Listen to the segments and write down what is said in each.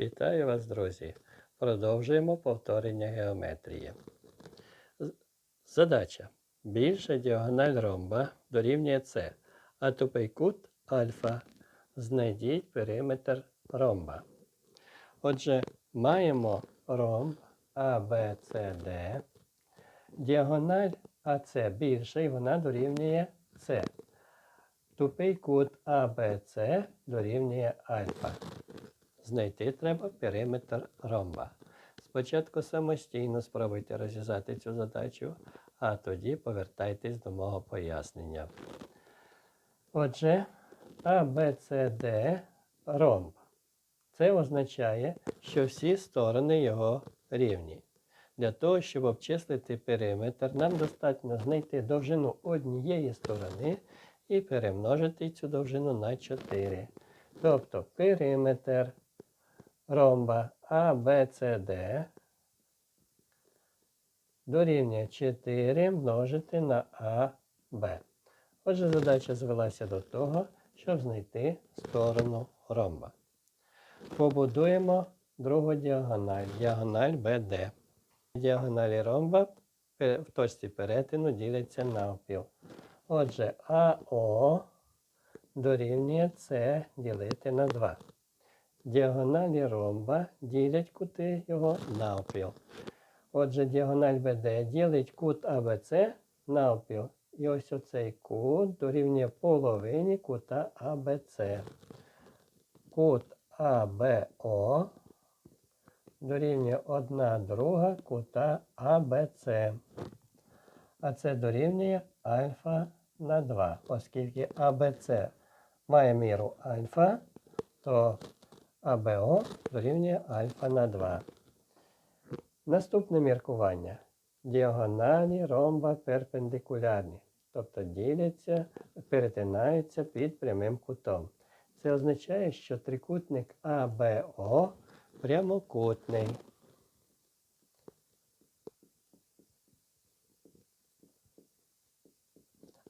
Вітаю вас, друзі! Продовжуємо повторення геометрії. Задача. Більша діагональ ромба дорівнює С, а тупий кут альфа. Знайдіть периметр ромба. Отже, маємо ромб ABCD. Діагональ АС більша і вона дорівнює С. Тупий кут АБЦ дорівнює альфа. Знайти треба периметр ромба. Спочатку самостійно спробуйте розв'язати цю задачу, а тоді повертайтесь до мого пояснення. Отже, ABCD ромб. Це означає, що всі сторони його рівні. Для того, щоб обчислити периметр, нам достатньо знайти довжину однієї сторони і перемножити цю довжину на 4. Тобто периметр ромба ABCD дорівнює 4 множити на AB. Отже, задача звелася до того, щоб знайти сторону ромба. Побудуємо другу діагональ, діагональ BD. Діагоналі ромба в точці перетину діляться навпіл. Отже, АО дорівнює С ділити на 2. Діагоналі ромба ділять кути його навпіл. Отже, діагональ БД ділить кут АБЦ навпіл. І ось оцей кут дорівнює половині кута АБЦ. Кут АБО дорівнює 1 друга кута АБЦ. А це дорівнює альфа на 2. Оскільки АБЦ має міру альфа, то АБО дорівнює альфа на 2. Наступне міркування. Діагоналі ромба перпендикулярні, тобто діляться, перетинаються під прямим кутом. Це означає, що трикутник АБО прямокутний.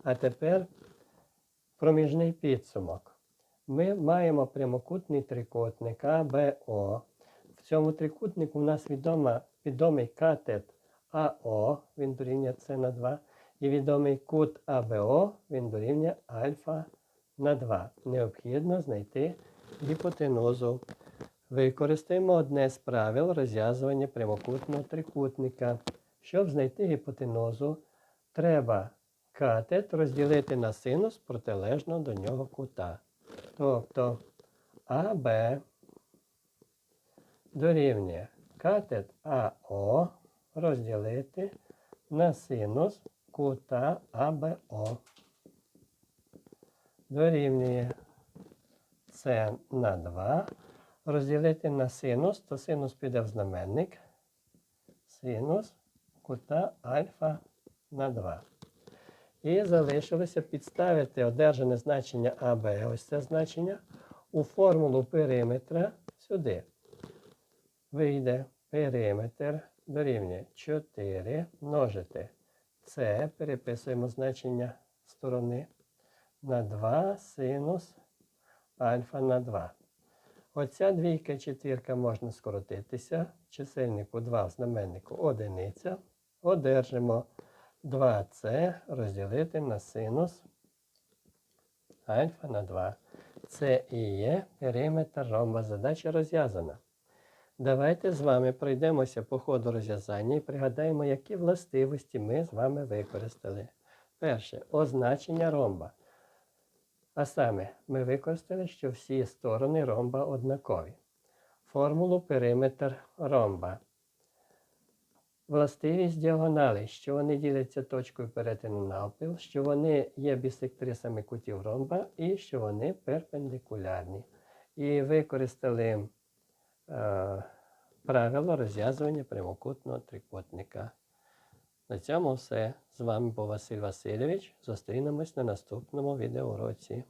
А тепер проміжний підсумок. Ми маємо прямокутний трикутник АБО. В цьому трикутнику у нас відома, відомий катет АО, він дорівнює С на 2, і відомий кут АБО, він дорівнює альфа на 2. Необхідно знайти гіпотенузу. Використаємо одне з правил розв'язування прямокутного трикутника. Щоб знайти гіпотенузу, треба катет розділити на синус протилежного до нього кута. Тобто АБ дорівнює катет АО розділити на синус кута АБО. Дорівнює С на 2 розділити на синус, то синус піде в знаменник. Синус кута альфа на 2. І залишилося підставити одержане значення АБ, ось це значення, у формулу периметра сюди. Вийде периметр дорівнює 4 множити С, переписуємо значення сторони на 2 синус альфа на 2. Оця двійка четвірка можна скоротитися. Чисельнику 2 в знаменнику одиниця. Одержимо 2С розділити на синус альфа на 2. Це і є периметр ромба. Задача розв'язана. Давайте з вами пройдемося по ходу розв'язання і пригадаємо, які властивості ми з вами використали. Перше означення ромба. А саме, ми використали, що всі сторони ромба однакові. Формулу периметр ромба. Властивість діагоналей, що вони діляться точкою перетину навпіл, що вони є бісектрисами кутів ромба і що вони перпендикулярні. І використали е, правило розв'язування прямокутного трикутника. На цьому все. З вами був Василь Васильович. Зустрінемось на наступному відеоуроці.